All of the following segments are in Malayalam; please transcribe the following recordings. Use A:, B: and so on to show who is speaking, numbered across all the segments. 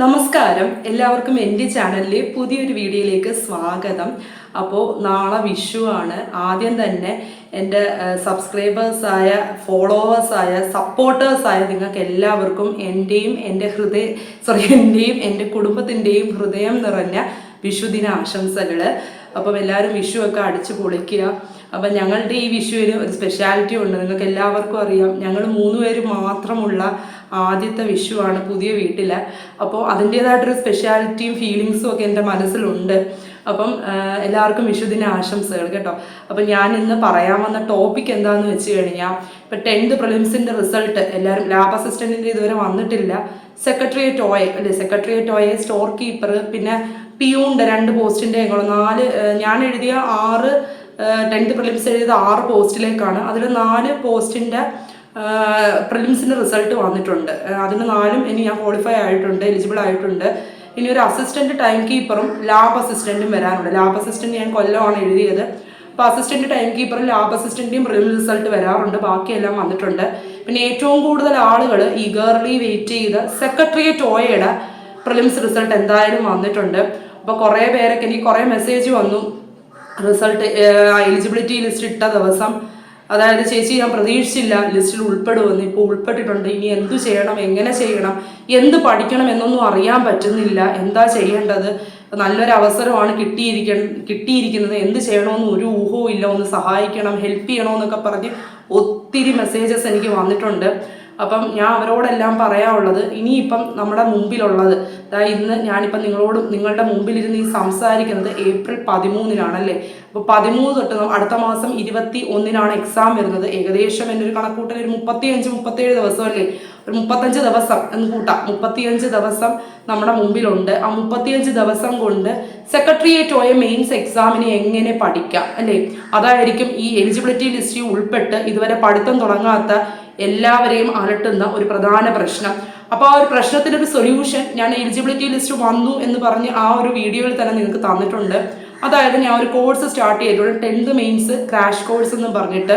A: നമസ്കാരം. എല്ലാവർക്കും എന്റെ ചാനലിലെ പുതിയൊരു വീഡിയോയിലേക്ക് സ്വാഗതം. അപ്പോൾ നാളെ വിഷു ആണ്. ആദ്യം തന്നെ എന്റെ സബ്സ്ക്രൈബേഴ്സായ ഫോളോവേഴ്സായ സപ്പോർട്ടേഴ്സായ നിങ്ങൾക്ക് എല്ലാവർക്കും എന്റെയും എന്റെ ഹൃദയ സോറി എന്റെയും എന്റെ കുടുംബത്തിന്റെയും ഹൃദയം നിറഞ്ഞ വിഷുദിന ആശംസകൾ അപ്പം എല്ലാവരും വിഷുവൊക്കെ അടിച്ചു പൊളിക്കുക. അപ്പം ഞങ്ങളുടെ ഈ വിഷുവിന് ഒരു സ്പെഷ്യാലിറ്റി ഉണ്ട്. നിങ്ങൾക്ക് എല്ലാവർക്കും അറിയാം. ഞങ്ങൾ മൂന്ന് പേര് മാത്രമുള്ള ആദ്യത്തെ വിഷുവാണ് പുതിയ വീട്ടിൽ അപ്പോൾ അതിന്റേതായിട്ടൊരു സ്പെഷ്യാലിറ്റിയും ഫീലിങ്സും ഒക്കെ എന്റെ മനസ്സിലുണ്ട്. അപ്പം എല്ലാവർക്കും വിഷുദിന ആശംസകൾ കേട്ടോ. അപ്പം ഞാൻ ഇന്ന് പറയാൻ വന്ന ടോപ്പിക് എന്താണെന്ന് വെച്ച് കഴിഞ്ഞാൽ ഇപ്പം ടെൻത്ത് പ്രിലിംസിന്റെ റിസൾട്ട് എല്ലാവരും ലാബ് അസിസ്റ്റന്റിന്റെ ഇതുവരെ വന്നിട്ടില്ല. സെക്രട്ടറിയേറ്റ് ഓയെ അല്ലേ? സെക്രട്ടറിയേറ്റ് ഓയെ സ്റ്റോർ കീപ്പർ പിന്നെ പിയൂണ്ട് രണ്ട് പോസ്റ്റിന്റെ നാല് ഞാൻ എഴുതിയ ആറ് ടെൻത്ത് പ്രിലിംസ് എഴുതിയത് ആറ് പോസ്റ്റിലേക്കാണ്. അതിൽ നാല് പോസ്റ്റിന്റെ പ്രിലിംസിന്റെ റിസൾട്ട് വന്നിട്ടുണ്ട്. അതിന് നാലും ഇനി ഞാൻ ക്വാളിഫൈ ആയിട്ടുണ്ട് എലിജിബിൾ ആയിട്ടുണ്ട്. ഇനി ഒരു അസിസ്റ്റന്റ് ടൈം കീപ്പറും ലാബ് അസിസ്റ്റന്റും വരാനുണ്ട്. ലാബ് അസിസ്റ്റന്റ് ഞാൻ കൊല്ലമാണ് എഴുതിയത്. അപ്പോൾ അസിസ്റ്റന്റ് ടൈം കീപ്പറും ലാബ് അസിസ്റ്റന്റെയും പ്രിലിം റിസൾട്ട് വരാറുണ്ട്. ബാക്കിയെല്ലാം വന്നിട്ടുണ്ട്. പിന്നെ ഏറ്റവും കൂടുതൽ ആളുകൾ ഈഗർലി വെയിറ്റ് ചെയ്ത് സെക്രട്ടറിയേറ്റ് ഓയയുടെ പ്രിലിംസ് റിസൾട്ട് എന്തായാലും വന്നിട്ടുണ്ട്. അപ്പോൾ കുറേ പേരൊക്കെ എനിക്ക് കുറേ മെസ്സേജ് വന്നു. റിസൾട്ട് എലിജിബിലിറ്റി ലിസ്റ്റ് ഇട്ട ദിവസം. അതായത് ചേച്ചി ഞാൻ പ്രതീക്ഷിച്ചില്ല ലിസ്റ്റിൽ ഉൾപ്പെടുമെന്ന്. ഇപ്പോൾ ഉൾപ്പെട്ടിട്ടുണ്ട്. ഇനി എന്തു ചെയ്യണം? എങ്ങനെ ചെയ്യണം? എന്ത് പഠിക്കണം എന്നൊന്നും അറിയാൻ പറ്റുന്നില്ല. എന്താ ചെയ്യേണ്ടത്? നല്ലൊരു അവസരമാണ് കിട്ടിയിരിക്ക കിട്ടിയിരിക്കുന്നത്. എന്ത് ചെയ്യണമെന്ന് ഒരു ഊഹവും ഇല്ല. ഒന്ന് സഹായിക്കണം ഹെൽപ്പ് ചെയ്യണമെന്നൊക്കെ പറഞ്ഞ് ഒത്തിരി മെസ്സേജസ് എനിക്ക് വന്നിട്ടുണ്ട്. അപ്പം ഞാൻ അവരോടെല്ലാം പറയാനുള്ളത് ഇനിയിപ്പം നമ്മുടെ മുമ്പിലുള്ളത്. ദാ ഇന്ന് ഞാനിപ്പം നിങ്ങളോട് നിങ്ങളുടെ മുമ്പിലിരുന്ന് ഈ സംസാരിക്കുന്നത് ഏപ്രിൽ പതിമൂന്നിനാണല്ലേ? അപ്പോൾ പതിമൂന്ന് തൊട്ട് അടുത്ത മാസം ഇരുപത്തി ഒന്നിനാണ് എക്സാം വരുന്നത്. ഏകദേശം എന്റെ ഒരു കണക്കൂട്ടൽ ഒരു മുപ്പത്തിയഞ്ച് മുപ്പത്തേഴ് ദിവസമല്ലേ? ഒരു മുപ്പത്തഞ്ച് ദിവസം എന്ന് കൂട്ടാം. മുപ്പത്തിയഞ്ച് ദിവസം നമ്മുടെ മുമ്പിലുണ്ട്. ആ മുപ്പത്തിയഞ്ച് ദിവസം കൊണ്ട് സെക്രട്ടറിയേറ്റ് ഓയ മെയിൻസ് എക്സാമിന് എങ്ങനെ പഠിക്കാം അല്ലേ? അതായിരിക്കും ഈ എലിജിബിലിറ്റി ലിസ്റ്റിൽ ഉൾപ്പെട്ട് ഇതുവരെ പഠിത്തം തുടങ്ങാത്ത എല്ലാവരെയും അലട്ടുന്ന ഒരു പ്രധാന പ്രശ്നം. അപ്പോൾ ആ ഒരു പ്രശ്നത്തിന്റെ ഒരു സൊല്യൂഷൻ ഞാൻ എലിജിബിലിറ്റി ലിസ്റ്റ് വന്നു എന്ന് പറഞ്ഞ് ആ ഒരു വീഡിയോയിൽ തന്നെ നിങ്ങൾക്ക് തന്നിട്ടുണ്ട്. അതായത് ഞാൻ ഒരു കോഴ്സ് സ്റ്റാർട്ട് ചെയ്തിട്ടുണ്ട് ടെൻത്ത് മെയിൻസ് ക്രാഷ് കോഴ്സ് എന്ന് പറഞ്ഞിട്ട്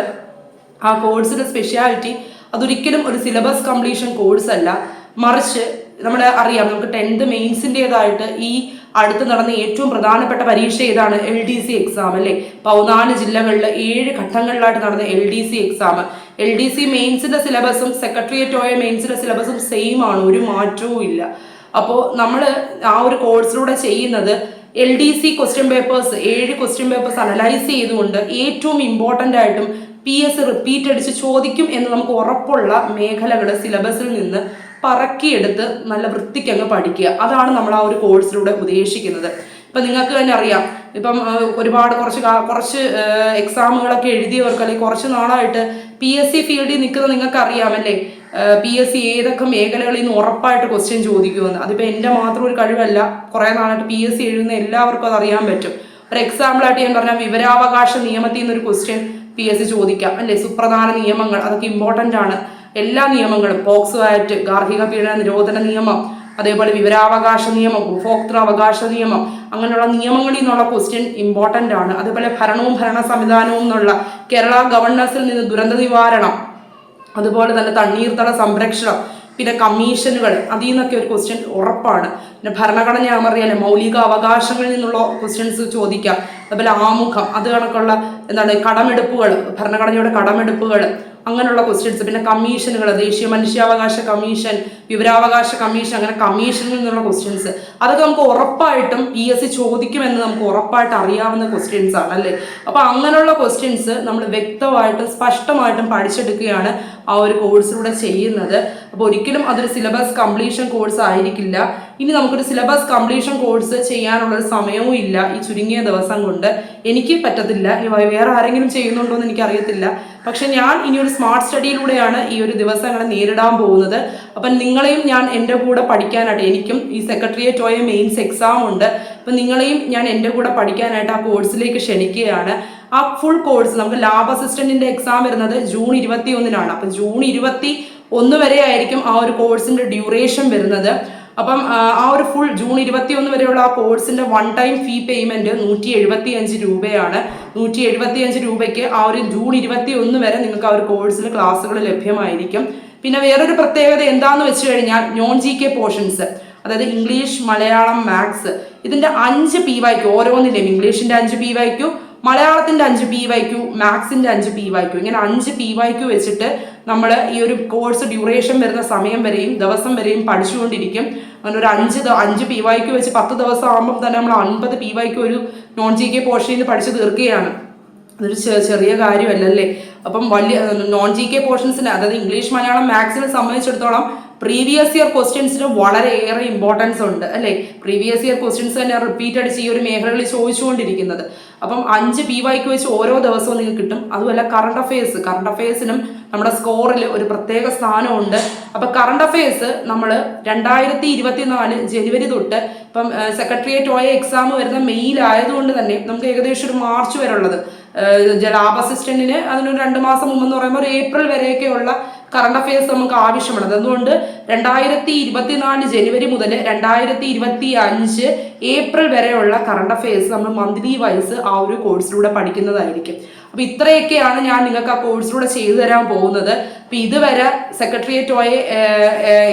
A: ആ കോഴ്സിന്റെ സ്പെഷ്യാലിറ്റി അതൊരിക്കലും ഒരു സിലബസ് കംപ്ലീഷൻ കോഴ്സ് അല്ല. മറിച്ച് നമ്മൾ അറിയാം നമുക്ക് ടെൻത്ത് മെയിൻസിന്റെതായിട്ട് ഈ അടുത്ത് നടന്ന ഏറ്റവും പ്രധാനപ്പെട്ട പരീക്ഷ ഏതാണ്? എൽ ഡി സി എക്സാം അല്ലേ? പതിനാല് ജില്ലകളിൽ ഏഴ് ഘട്ടങ്ങളിലായിട്ട് നടന്ന L D C exam L D C മെയിൻസിന്റെ സിലബസും സെക്രട്ടേറിയറ്റ് ഓയ മെയിൻസിന്റെ സിലബസും സെയിം ആണ്. ഒരു മാറ്റവും ഇല്ല. അപ്പോൾ നമ്മൾ ആ ഒരു കോഴ്സിലൂടെ ചെയ്യുന്നത് L D C question papers ഏഴ് ക്വസ്റ്റ്യൻ പേപ്പേഴ്സ് അനലൈസ് ചെയ്തുകൊണ്ട് ഏറ്റവും ഇമ്പോർട്ടന്റ് ആയിട്ടും പി എസ് റിപ്പീറ്റ് അടിച്ച് ചോദിക്കും എന്ന് നമുക്ക് ഉറപ്പുള്ള മേഖലകൾ സിലബസിൽ നിന്ന് പറക്കിയെടുത്ത് നല്ല വൃത്തിക്കങ്ങ് പഠിക്കുക. അതാണ് നമ്മൾ ആ ഒരു കോഴ്സിലൂടെ ഉദ്ദേശിക്കുന്നത്. ഇപ്പം നിങ്ങൾക്ക് തന്നെ അറിയാം. ഇപ്പം ഒരുപാട് കുറച്ച് കുറച്ച് എക്സാമുകളൊക്കെ എഴുതിയവർക്ക് അല്ലെങ്കിൽ കുറച്ച് നാളായിട്ട് പി എസ് സി ഫീൽഡിൽ നിൽക്കുന്ന നിങ്ങൾക്ക് അറിയാമല്ലേ പി എസ് സി ഏതൊക്കെ മേഖലകളിൽ നിന്ന് ഉറപ്പായിട്ട് ക്വസ്റ്റ്യൻ ചോദിക്കുമെന്ന്. അതിപ്പോൾ എന്റെ മാത്രം ഒരു കഴിവല്ല. കുറേ നാളായിട്ട് പി എസ് സി എഴുതുന്ന എല്ലാവർക്കും അത് അറിയാൻ പറ്റും. ഒരു എക്സാമ്പിളായിട്ട് ഞാൻ പറഞ്ഞാൽ വിവരാവകാശ നിയമത്തിൽ നിന്നൊരു ക്വസ്റ്റ്യൻ പി എസ് സി ചോദിക്കാം. അല്ലേ? സുപ്രധാന നിയമങ്ങൾ. അതൊക്കെ ഇമ്പോർട്ടന്റ് ആണ്. എല്ലാ നിയമങ്ങളും പോക്സോ ആക്ട് ഗാർഹിക പീഡന നിരോധന നിയമം അതേപോലെ വിവരാവകാശ നിയമം ഉപഭോക്തൃ അവകാശ നിയമം അങ്ങനെയുള്ള നിയമങ്ങളിൽ നിന്നുള്ള ക്വസ്റ്റ്യൻ ഇമ്പോർട്ടന്റ് ആണ്. അതേപോലെ ഭരണവും ഭരണ സംവിധാനവും എന്നുള്ള കേരള ഗവർണൻസിൽ നിന്ന് ദുരന്ത നിവാരണം അതുപോലെ തന്നെ തണ്ണീർത്തട സംരക്ഷണം പിന്നെ കമ്മീഷനുകൾ അതിൽ നിന്നൊക്കെ ഒരു ക്വസ്റ്റ്യൻ ഉറപ്പാണ്. പിന്നെ ഭരണഘടന അറിയാലോ മൗലിക അവകാശങ്ങളിൽ നിന്നുള്ള ക്വസ്റ്റ്യൻസ് ചോദിക്കാം. അതുപോലെ ആമുഖം അത് കണക്കുള്ള എന്താണ് കടമെടുപ്പുകൾ ഭരണഘടനയുടെ കടമെടുപ്പുകൾ അങ്ങനെയുള്ള ക്വസ്റ്റ്യൻസ് പിന്നെ കമ്മീഷനുകൾ ദേശീയ മനുഷ്യാവകാശ കമ്മീഷൻ വിവരാവകാശ കമ്മീഷൻ അങ്ങനെ കമ്മീഷനിൽ നിന്നുള്ള ക്വസ്റ്റ്യൻസ് അതൊക്കെ നമുക്ക് ഉറപ്പായിട്ടും പി എസ് സി ചോദിക്കുമെന്ന് നമുക്ക് ഉറപ്പായിട്ട് അറിയാവുന്ന ക്വസ്റ്റ്യൻസ് ആണ് അല്ലേ അപ്പോൾ അങ്ങനെയുള്ള ക്വസ്റ്റ്യൻസ് നമ്മൾ വ്യക്തമായിട്ടും സ്പഷ്ടമായിട്ടും പഠിച്ചെടുക്കുകയാണ്. ആ ഒരു കോഴ്സിലൂടെ ചെയ്യുന്നത്. അപ്പോൾ ഒരിക്കലും അതൊരു സിലബസ് കംപ്ലീഷൻ കോഴ്സ് ആയിരിക്കില്ല. ഇനി നമുക്കൊരു സിലബസ് കംപ്ലീഷൻ കോഴ്സ് ചെയ്യാനുള്ളൊരു സമയവും ഇല്ല ഈ ചുരുങ്ങിയ ദിവസം കൊണ്ട്. എനിക്ക് പറ്റത്തില്ല. വേറെ ആരെങ്കിലും ചെയ്യുന്നുണ്ടോ എന്ന് എനിക്കറിയത്തില്ല. പക്ഷെ ഞാൻ ഇനി ഒരു സ്മാർട്ട് സ്റ്റഡിയിലൂടെയാണ് ഈ ഒരു ദിവസങ്ങളെ നേരിടാൻ പോകുന്നത്. അപ്പം നിങ്ങളെയും ഞാൻ എന്റെ കൂടെ പഠിക്കാനായിട്ട് എനിക്കും ഈ സെക്രട്ടറിയേറ്റ് ഓയ മെയിൻസ് എക്സാം ഉണ്ട്. അപ്പം നിങ്ങളെയും ഞാൻ എന്റെ കൂടെ പഠിക്കാനായിട്ട് ആ കോഴ്സിലേക്ക് ക്ഷണിക്കുകയാണ്. ആ ഫുൾ കോഴ്സ് നമുക്ക് ലാബ് അസിസ്റ്റന്റിന്റെ എക്സാം വരുന്നത് ജൂൺ ഇരുപത്തി ഒന്നിനാണ് അപ്പം ജൂൺ ഇരുപത്തി ഒന്ന് വരെ ആയിരിക്കും ആ ഒരു കോഴ്സിന്റെ ഡ്യൂറേഷൻ വരുന്നത്. അപ്പം ആ, ഒരു ഫുൾ ജൂൺ ഇരുപത്തി ഒന്ന് വരെയുള്ള ആ കോഴ്സിന്റെ വൺ ടൈം ഫീ പേയ്മെന്റ് നൂറ്റി എഴുപത്തി അഞ്ച് രൂപയാണ്. നൂറ്റി എഴുപത്തി അഞ്ച് രൂപയ്ക്ക് ആ ഒരു ജൂൺ ഇരുപത്തി ഒന്ന് വരെ നിങ്ങൾക്ക് ആ ഒരു കോഴ്സിൽ ക്ലാസ്സുകൾ ലഭ്യമായിരിക്കും. പിന്നെ വേറൊരു പ്രത്യേകത എന്താന്ന് വെച്ച് കഴിഞ്ഞാൽ നോൺ ജി കെ പോർഷൻസ് അതായത് ഇംഗ്ലീഷ് മലയാളം മാത്സ് ഇതിന്റെ അഞ്ച് പി വായിക്കും ഓരോന്നിന്റെയും ഇംഗ്ലീഷിന്റെ അഞ്ച് പി വൈക്കു മലയാളത്തിന്റെ അഞ്ച് പി വൈ ക്യു മാത്സിന്റെ അഞ്ച് പി വൈ ക്യു ഇങ്ങനെ അഞ്ച് പി വൈ ക്യു വെച്ചിട്ട് നമ്മൾ ഈ ഒരു കോഴ്സ് ഡ്യൂറേഷൻ വരുന്ന സമയം വരെയും ദിവസം വരെയും പഠിച്ചുകൊണ്ടിരിക്കും. അങ്ങനെ ഒരു അഞ്ച് അഞ്ച് പി വൈ ക്യു വെച്ച് പത്ത് ദിവസം ആകുമ്പോൾ തന്നെ നമ്മൾ അൻപത് പി വൈ ക്യു ഒരു നോൺ ജി കെ പോർഷനിൽ പഠിച്ചു തീർക്കുകയാണ്. അതൊരു ചെറിയ കാര്യമല്ലല്ലേ? അപ്പം വലിയ നോൺ ജി കെ പോർഷൻസിന് അതായത് ഇംഗ്ലീഷ് മലയാളം മാത്സിനെ സംബന്ധിച്ചിടത്തോളം പ്രീവിയസ് ഇയർ ക്വസ്റ്റ്യൻസിന് വളരെയേറെ ഇമ്പോർട്ടൻസ് ഉണ്ട് അല്ലേ? പ്രീവിയസ് ഇയർ ക്വസ്റ്റ്യൻസ് തന്നെ റിപ്പീറ്റ് അടിച്ച് ഈ ഒരു മേഖലകളിൽ ചോദിച്ചുകൊണ്ടിരിക്കുന്നത്. അപ്പം അഞ്ച് പി വൈക്ക് വെച്ച് ഓരോ ദിവസവും നിങ്ങൾക്ക് കിട്ടും. അതുമല്ല കറണ്ട് അഫയേഴ്സ് കറണ്ട് അഫയേഴ്സിനും നമ്മുടെ സ്കോറിൽ ഒരു പ്രത്യേക സ്ഥാനമുണ്ട്. അപ്പൊ കറണ്ട് അഫയേഴ്സ് നമ്മൾ രണ്ടായിരത്തി ഇരുപത്തി നാല് ജനുവരി തൊട്ട് ഇപ്പം സെക്രട്ടേറിയറ്റ് ഓയ എക്സാം വരുന്ന മെയ്യിലായതുകൊണ്ട് തന്നെ നമുക്ക് ഏകദേശം ഒരു മാർച്ച് വരെ ഉള്ളത് ജലാബ് അസിസ്റ്റന്റിന് അതിനൊരു രണ്ട് മാസം മുമ്പെന്ന് പറയുമ്പോൾ ഒരു ഏപ്രിൽ വരെയൊക്കെയുള്ള കറണ്ട് അഫയേഴ്സ് നമുക്ക് ആവശ്യമുള്ളത് അതുകൊണ്ട് രണ്ടായിരത്തി ഇരുപത്തിനാല് ജനുവരി മുതൽ രണ്ടായിരത്തി ഇരുപത്തി അഞ്ച് ഏപ്രിൽ വരെയുള്ള കറണ്ട് അഫയേഴ്സ് നമ്മൾ മന്ത്ലി വൈസ് ആ ഒരു കോഴ്സിലൂടെ പഠിക്കുന്നതായിരിക്കും. അപ്പൊ ഇത്രയൊക്കെയാണ് ഞാൻ നിങ്ങൾക്ക് ആ കോഴ്സിലൂടെ ചെയ്തു തരാൻ പോകുന്നത്. അപ്പൊ ഇതുവരെ സെക്രട്ടേറിയറ്റ് പോയ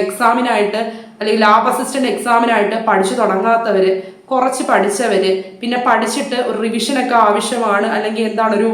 A: എക്സാമിനായിട്ട് അല്ലെങ്കിൽ ലാബ് അസിസ്റ്റന്റ് എക്സാമിനായിട്ട് പഠിച്ചു തുടങ്ങാത്തവര് കുറച്ച് പഠിച്ചവര് പിന്നെ പഠിച്ചിട്ട് ഒരു റിവിഷനൊക്കെ ആവശ്യമാണ്. അല്ലെങ്കിൽ എന്താണ് ഒരു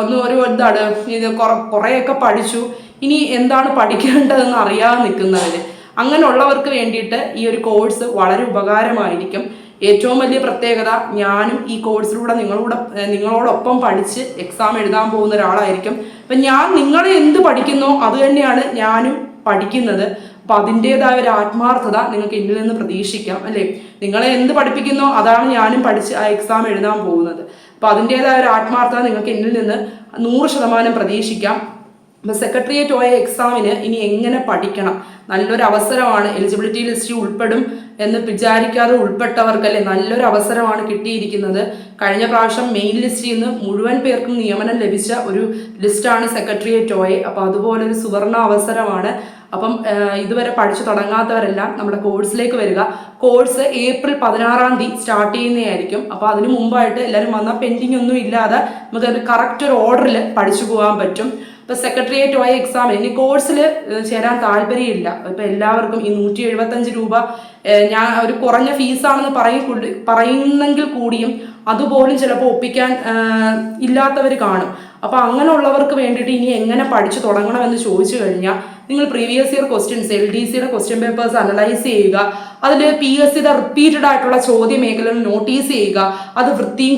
A: ഒന്ന് ഒരു എന്താണ് ഇത് കുറെ കുറേയൊക്കെ പഠിച്ചു. ഇനി എന്താണ് പഠിക്കേണ്ടതെന്ന് അറിയാതെ നിൽക്കുന്നവര്. അങ്ങനെയുള്ളവർക്ക് വേണ്ടിയിട്ട് ഈ ഒരു കോഴ്സ് വളരെ ഉപകാരമായിരിക്കും. ഏറ്റവും വലിയ പ്രത്യേകത ഞാനും ഈ കോഴ്സിലൂടെ നിങ്ങളോട് നിങ്ങളോടൊപ്പം പഠിച്ച് എക്സാം എഴുതാൻ പോകുന്ന ഒരാളായിരിക്കും. അപ്പം ഞാൻ നിങ്ങളെ എന്ത് പഠിക്കുന്നോ അത് തന്നെയാണ് ഞാനും പഠിക്കുന്നത്. അപ്പം അതിന്റെതായ ഒരു ആത്മാർത്ഥത നിങ്ങൾക്ക് ഇന്നിൽ നിന്ന് പ്രതീക്ഷിക്കാം അല്ലേ? നിങ്ങളെ എന്ത് പഠിപ്പിക്കുന്നോ അതാണ് ഞാനും പഠിച്ച് ആ എക്സാം എഴുതാൻ പോകുന്നത്. അപ്പം അതിന്റെതായ ഒരു ആത്മാർത്ഥത നിങ്ങൾക്ക് ഇന്നിൽ നിന്ന് നൂറ് ശതമാനം പ്രതീക്ഷിക്കാം. ഇപ്പൊ സെക്രട്ടേറിയറ്റ് ഓയ എക്സാമിന് ഇനി എങ്ങനെ പഠിക്കണം? നല്ലൊരു അവസരമാണ്. എലിജിബിലിറ്റി ലിസ്റ്റ് ഉൾപ്പെടും എന്ന് വിചാരിക്കാതെ ഉൾപ്പെട്ടവർക്കല്ലേ നല്ലൊരു അവസരമാണ് കിട്ടിയിരിക്കുന്നത്. കഴിഞ്ഞ പ്രാവശ്യം മെയിൻ ലിസ്റ്റിൽ നിന്ന് മുഴുവൻ പേർക്കും നിയമനം ലഭിച്ച ഒരു ലിസ്റ്റാണ് സെക്രട്ടേറിയറ്റ് ഓയെ അപ്പോൾ അതുപോലെ ഒരു സുവർണ അവസരമാണ്. അപ്പം ഇതുവരെ പഠിച്ചു തുടങ്ങാത്തവരെല്ലാം നമ്മുടെ കോഴ്സിലേക്ക് വരിക. കോഴ്സ് ഏപ്രിൽ പതിനാറാം തീയതി സ്റ്റാർട്ട് ചെയ്യുന്നതായിരിക്കും. അപ്പോൾ അതിന് മുമ്പായിട്ട് എല്ലാവരും വന്നാൽ പെൻഡിങ് ഒന്നും ഇല്ലാതെ നമുക്ക് കറക്റ്റ് ഒരു ഓർഡറിൽ പഠിച്ചു പോകാൻ പറ്റും. ഇപ്പൊ സെക്രട്ടേറിയറ്റ് ആയ എക്സാം ഇനി. കോഴ്സിൽ ചേരാൻ താല്പര്യമില്ല. ഇപ്പൊ എല്ലാവർക്കും ഈ നൂറ്റി എഴുപത്തഞ്ച് രൂപ ഞാൻ ഒരു കുറഞ്ഞ ഫീസാണെന്ന് പറയും പറയുന്നെങ്കിൽ കൂടിയും അതുപോലും ചിലപ്പോൾ ഒപ്പിക്കാൻ ഇല്ലാത്തവർ കാണും. അപ്പൊ അങ്ങനെയുള്ളവർക്ക് വേണ്ടിയിട്ട് ഇനി എങ്ങനെ പഠിച്ചു തുടങ്ങണമെന്ന് ചോദിച്ചു കഴിഞ്ഞാൽ നിങ്ങൾ previous year questions L D സിയുടെ ക്വസ്റ്റ്യൻ പേപ്പേഴ്സ് അനലൈസ് ചെയ്യുക. അതിൽ പി എസ് സിയുടെ റിപ്പീറ്റഡ് ആയിട്ടുള്ള ചോദ്യ മേഖലകൾ നോട്ടീസ് ചെയ്യുക. അത് വൃത്തിയും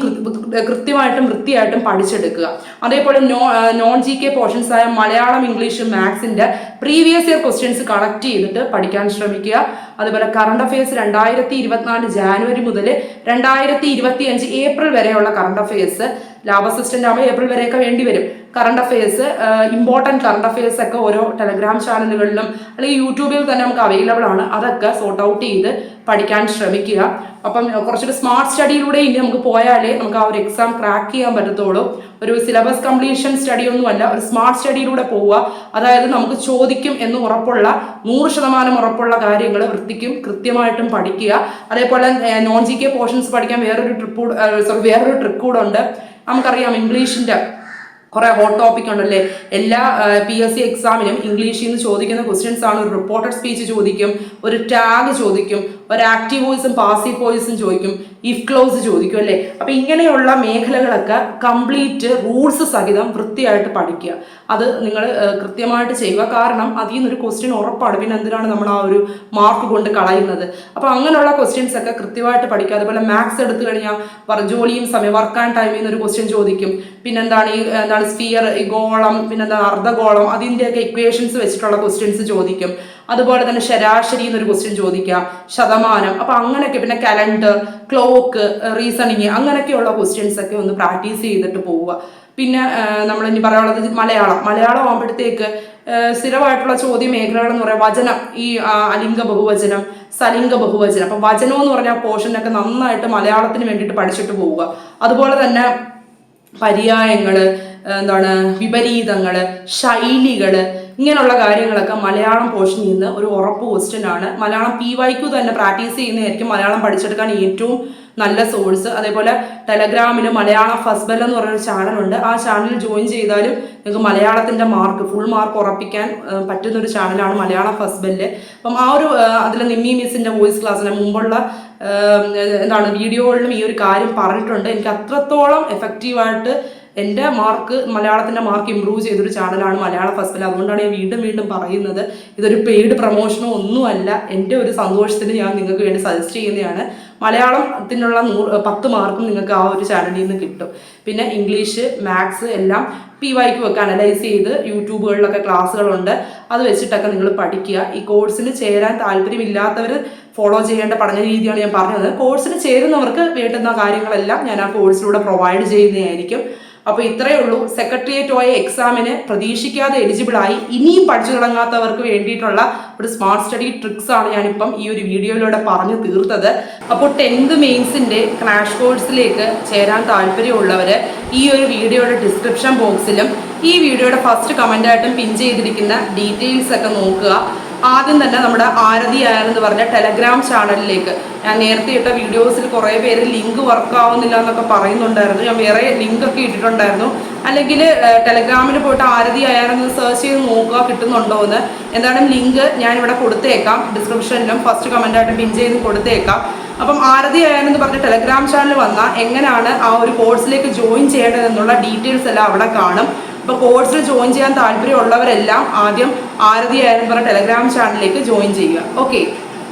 A: കൃത്യമായിട്ടും വൃത്തിയായിട്ടും പഠിച്ചെടുക്കുക. അതേപോലെ no non G K portions ആയ മലയാളം ഇംഗ്ലീഷ് മാത്സിന്റെ പ്രീവിയസ് ഇയർ ക്വസ്റ്റ്യൻസ് കളക്ട് ചെയ്തിട്ട് പഠിക്കാൻ ശ്രമിക്കുക. അതുപോലെ കറണ്ട് അഫയേഴ്സ് രണ്ടായിരത്തി ഇരുപത്തിനാല് ജാനുവരി മുതൽ രണ്ടായിരത്തി ഇരുപത്തി അഞ്ച് ഏപ്രിൽ വരെയുള്ള കറണ്ട് അഫയേഴ്സ് ലാബ് അസിസ്റ്റന്റ് ആകുമ്പോൾ ഏപ്രിൽ വരെയൊക്കെ വേണ്ടി വരും. Current affairs important current affairs ഒക്കെ ഓരോ ടെലഗ്രാം ചാനലുകളിലും അല്ലെങ്കിൽ യൂട്യൂബിൽ തന്നെ നമുക്ക് അവൈലബിൾ ആണ്. അതൊക്കെ സോർട്ട് ഔട്ട് ചെയ്ത് പഠിക്കാൻ ശ്രമിക്കുക. അപ്പം കുറച്ചൊരു സ്മാർട്ട് സ്റ്റഡിയിലൂടെ ഇനി നമുക്ക് പോയാലേ നമുക്ക് ആ ഒരു എക്സാം ക്രാക്ക് ചെയ്യാൻ പറ്റത്തുള്ളൂ. ഒരു സിലബസ് കംപ്ലീഷൻ സ്റ്റഡി ഒന്നുമല്ല ഒരു സ്മാർട്ട് സ്റ്റഡിയിലൂടെ പോവുക. അതായത് നമുക്ക് ചോദിക്കും എന്ന് ഉറപ്പുള്ള നൂറ് ശതമാനം ഉറപ്പുള്ള കാര്യങ്ങൾ വൃത്തിക്കും കൃത്യമായിട്ടും പഠിക്കുക. അതേപോലെ നോൺ ജി കെ പോർഷൻസ് പഠിക്കാൻ വേറൊരു ട്രിപ്പ് സോറി വേറൊരു ട്രിക്ക് കൂടെ ഉണ്ട്. നമുക്കറിയാം ഇംഗ്ലീഷിന്റെ കുറേ ഹോട്ട് ടോപ്പിക് ഉണ്ടല്ലേ? എല്ലാ പി എസ് സി എക്സാമിനും ഇംഗ്ലീഷിൽ നിന്ന് ചോദിക്കുന്ന ക്വസ്റ്റ്യൻസ് ആണ് ഒരു റിപ്പോർട്ടഡ് സ്പീച്ച് ചോദിക്കും ഒരു ടാഗ് ചോദിക്കും ഒരു ആക്റ്റീവ് വോയിസും പാസീവ് വോയിസും ചോദിക്കും. ഇഫ് ക്ലോസ് ചോദിക്കും അല്ലേ? അപ്പൊ ഇങ്ങനെയുള്ള മേഖലകളൊക്കെ കംപ്ലീറ്റ് റൂൾസ് സഹിതം വൃത്തിയായിട്ട് പഠിക്കുക. അത് നിങ്ങൾ കൃത്യമായിട്ട് ചെയ്യുക. കാരണം അതിൽ നിന്നൊരു ക്വസ്റ്റ്യൻ ഉറപ്പാണ്. പിന്നെ എന്തിനാണ് നമ്മൾ ആ ഒരു മാർക്ക് കൊണ്ട് കളയുന്നത്? അപ്പോൾ അങ്ങനെയുള്ള ക്വസ്റ്റ്യൻസ് ഒക്കെ കൃത്യമായിട്ട് പഠിക്കുക. അതുപോലെ മാത്സ് എടുത്തു കഴിഞ്ഞാൽ ജോലിയും സമയം വർക്ക് ആൻഡ് ടൈമിൽ നിന്ന് ഒരു ക്വസ്റ്റ്യൻ ചോദിക്കും. പിന്നെന്താണ് ഈ എന്താണ് സ്ഫിയർ ഗോളം പിന്നെന്താണ് അർദ്ധഗോളം അതിന്റെയൊക്കെ ഇക്വേഷൻസ് വെച്ചിട്ടുള്ള ക്വസ്റ്റ്യൻസ് ചോദിക്കും. അതുപോലെ തന്നെ ശരാശരി എന്നൊരു ക്വസ്റ്റ്യൻ ചോദിക്കാം. ശതമാനം. അപ്പൊ അങ്ങനെയൊക്കെ പിന്നെ കലണ്ടർ ക്ലോക്ക് റീസണിങ് അങ്ങനെയൊക്കെയുള്ള ക്വസ്റ്റ്യൻസ് ഒക്കെ ഒന്ന് പ്രാക്ടീസ് ചെയ്തിട്ട് പോവുക. പിന്നെ നമ്മൾ ഇനി പറയാനുള്ളത് മലയാളം. മലയാളം ആകുമ്പോഴത്തേക്ക് സ്ഥിരമായിട്ടുള്ള ചോദ്യ മേഖലകൾ എന്ന് പറയാം വചനം. ഈ അലിംഗ ബഹുവചനം സലിംഗ ബഹുവചനം. അപ്പൊ വചനം എന്ന് പറഞ്ഞ പോർഷനൊക്കെ നന്നായിട്ട് മലയാളത്തിന് വേണ്ടിയിട്ട് പഠിച്ചിട്ട് പോവുക. അതുപോലെ തന്നെ പര്യായങ്ങൾ എന്താണ് വിപരീതങ്ങൾ ശൈലികൾ ഇങ്ങനെയുള്ള കാര്യങ്ങളൊക്കെ മലയാളം പോർഷനിൽ നിന്ന് ഒരു ഉറപ്പ് ക്വസ്റ്റ്യൻ ആണ്. മലയാളം പി വൈക്കു തന്നെ പ്രാക്ടീസ് ചെയ്യുന്നതായിരിക്കും. മലയാളം പഠിച്ചെടുക്കാൻ ഏറ്റവും നല്ല സോഴ്സ് അതേപോലെ ടെലഗ്രാമിൽ മലയാളം ഫസ്ബൽ എന്ന് പറയുന്ന ചാനലുണ്ട് ആ ചാനലിൽ ജോയിൻ ചെയ്താലും നിങ്ങൾക്ക് മലയാളത്തിന്റെ മാർക്ക് ഫുൾ മാർക്ക് ഉറപ്പിക്കാൻ പറ്റുന്നൊരു ചാനലാണ് മലയാളം ഫസ്റ്റ് ഫസ്ബൽ അപ്പം ആ ഒരു അതിൽ നിമ്മി മിസ്സിന്റെ വോയിസ് ക്ലാസ്സിന് മുമ്പുള്ള എന്താണ് വീഡിയോകളിലും ഈ ഒരു കാര്യം പറഞ്ഞിട്ടുണ്ട്. എനിക്ക് അത്രത്തോളം എഫക്റ്റീവായിട്ട് എന്റെ മാർക്ക് മലയാളത്തിന്റെ മാർക്ക് ഇമ്പ്രൂവ് ചെയ്തൊരു ചാനലാണ് മലയാള ഫസ്റ്റിൽ അതുകൊണ്ടാണ് ഞാൻ വീണ്ടും വീണ്ടും പറയുന്നത്. ഇതൊരു പെയ്ഡ് പ്രൊമോഷനോ ഒന്നുമല്ല. എന്റെ ഒരു സന്തോഷത്തിന് ഞാൻ നിങ്ങൾക്ക് വേണ്ടി സജസ്റ്റ് ചെയ്യുന്നതാണ്. മലയാളത്തിനുള്ള നൂറ് പത്ത് മാർക്കും നിങ്ങൾക്ക് ആ ഒരു ചാനലിൽ നിന്ന് കിട്ടും. പിന്നെ ഇംഗ്ലീഷ് മാത്സ് എല്ലാം പി വൈക്ക് വെക്കുക അനലൈസ് ചെയ്ത് യൂട്യൂബുകളിലൊക്കെ ക്ലാസ്സുകളുണ്ട്. അത് വെച്ചിട്ടൊക്കെ നിങ്ങൾ പഠിക്കുക. ഈ കോഴ്സിന് ചേരാൻ താല്പര്യമില്ലാത്തവർ ഫോളോ ചെയ്യേണ്ട പഠന രീതിയാണ് ഞാൻ പറഞ്ഞത്. കോഴ്സിന് ചേരുന്നവർക്ക് വേണ്ടുന്ന കാര്യങ്ങളെല്ലാം ഞാൻ ആ കോഴ്സിലൂടെ പ്രൊവൈഡ് ചെയ്യുന്നതായിരിക്കും. അപ്പോൾ ഇത്രയേ ഉള്ളൂ. സെക്രട്ടേറിയറ്റ് ഓയ എക്സാമിന് പ്രതീക്ഷിക്കാതെ എലിജിബിൾ ആയി. ഇനിയും പഠിച്ചു തുടങ്ങാത്തവർക്ക് വേണ്ടിയിട്ടുള്ള ഒരു സ്മാർട്ട് സ്റ്റഡി ട്രിക്സ് ആണ് ഞാനിപ്പം ഈ ഒരു വീഡിയോയിലൂടെ പറഞ്ഞു തീർത്തത്. അപ്പോൾ ടെൻത്ത് മെയിൻസിന്റെ ക്രാഷ് കോഴ്സിലേക്ക് ചേരാൻ താല്പര്യമുള്ളവർ ഈ ഒരു വീഡിയോയുടെ ഡിസ്ക്രിപ്ഷൻ ബോക്സിലും ഈ വീഡിയോയുടെ ഫസ്റ്റ് കമന്റായിട്ടും പിൻ ചെയ്തിരിക്കുന്ന ഡീറ്റെയിൽസ് ഒക്കെ നോക്കുക. ആദ്യം തന്നെ നമ്മുടെ ആരതി ആയെന്ന് പറഞ്ഞ ടെലഗ്രാം ചാനലിലേക്ക് ഞാൻ നേരത്തെ ഇട്ട വീഡിയോസിൽ കുറേ പേര് ലിങ്ക് വർക്ക് ആവുന്നില്ല എന്നൊക്കെ പറയുന്നുണ്ടായിരുന്നു. ഞാൻ വേറെ ലിങ്ക് ഒക്കെ ഇട്ടിട്ടുണ്ടായിരുന്നു. അല്ലെങ്കിൽ ടെലഗ്രാമിൽ പോയിട്ട് ആരതി ആയാലെന്ന് സെർച്ച് ചെയ്ത് നോക്കുക കിട്ടുന്നുണ്ടോ എന്ന്. എന്തായാലും ലിങ്ക് ഞാൻ ഇവിടെ കൊടുത്തേക്കാം. ഡിസ്ക്രിപ്ഷനിലും ഫസ്റ്റ് കമന്റായിട്ട് പിൻ ചെയ്ത് കൊടുത്തേക്കാം. അപ്പം ആരതി ആയാലെന്ന് പറഞ്ഞ ടെലഗ്രാം ചാനൽ വന്നാൽ എങ്ങനെയാണ് ആ ഒരു കോഴ്സിലേക്ക് ജോയിൻ ചെയ്യേണ്ടതെന്നുള്ള ഡീറ്റെയിൽസ് എല്ലാം അവിടെ കാണും. അപ്പോൾ കോഴ്സിൽ ജോയിൻ ചെയ്യാൻ താല്പര്യമുള്ളവരെല്ലാം ആദ്യം ആരതി ആയിരുന്ന ടെലഗ്രാം ചാനലിലേക്ക് ജോയിൻ ചെയ്യുക. ഓക്കെ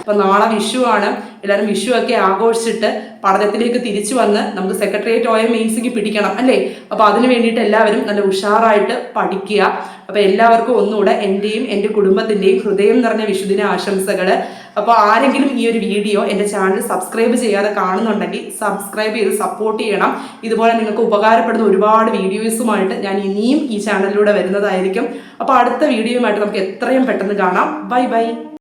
A: അപ്പോൾ നാളെ വിഷു ആണ്. എല്ലാവരും വിഷു ഒക്കെ ആഘോഷിച്ചിട്ട് പഠനത്തിലേക്ക് തിരിച്ചു വന്ന് നമുക്ക് സെക്രട്ടേറിയറ്റ് ഓയ മെയിൻസിക്ക് പിടിക്കണം അല്ലേ? അപ്പോൾ അതിന് വേണ്ടിയിട്ട് എല്ലാവരും നല്ല ഉഷാറായിട്ട് പഠിക്കുക. അപ്പോൾ എല്ലാവർക്കും ഒന്നുകൂടെ എന്റെയും എന്റെ കുടുംബത്തിന്റെയും ഹൃദയം നിറഞ്ഞ വിഷുദിന ആശംസകൾ അപ്പോൾ ആരെങ്കിലും ഈ ഒരു വീഡിയോ എന്റെ ചാനൽ സബ്സ്ക്രൈബ് ചെയ്യാതെ കാണുന്നുണ്ടെങ്കിൽ സബ്സ്ക്രൈബ് ചെയ്ത് സപ്പോർട്ട് ചെയ്യണം. ഇതുപോലെ നിങ്ങൾക്ക് ഉപകാരപ്പെടുന്ന ഒരുപാട് വീഡിയോസുമായിട്ട് ഞാൻ ഇനിയും ഈ ചാനലിലൂടെ വരുന്നതായിരിക്കും. അപ്പോൾ അടുത്ത വീഡിയോയുമായിട്ട് നമുക്ക് എത്രയും പെട്ടെന്ന് കാണാം. Bye bye.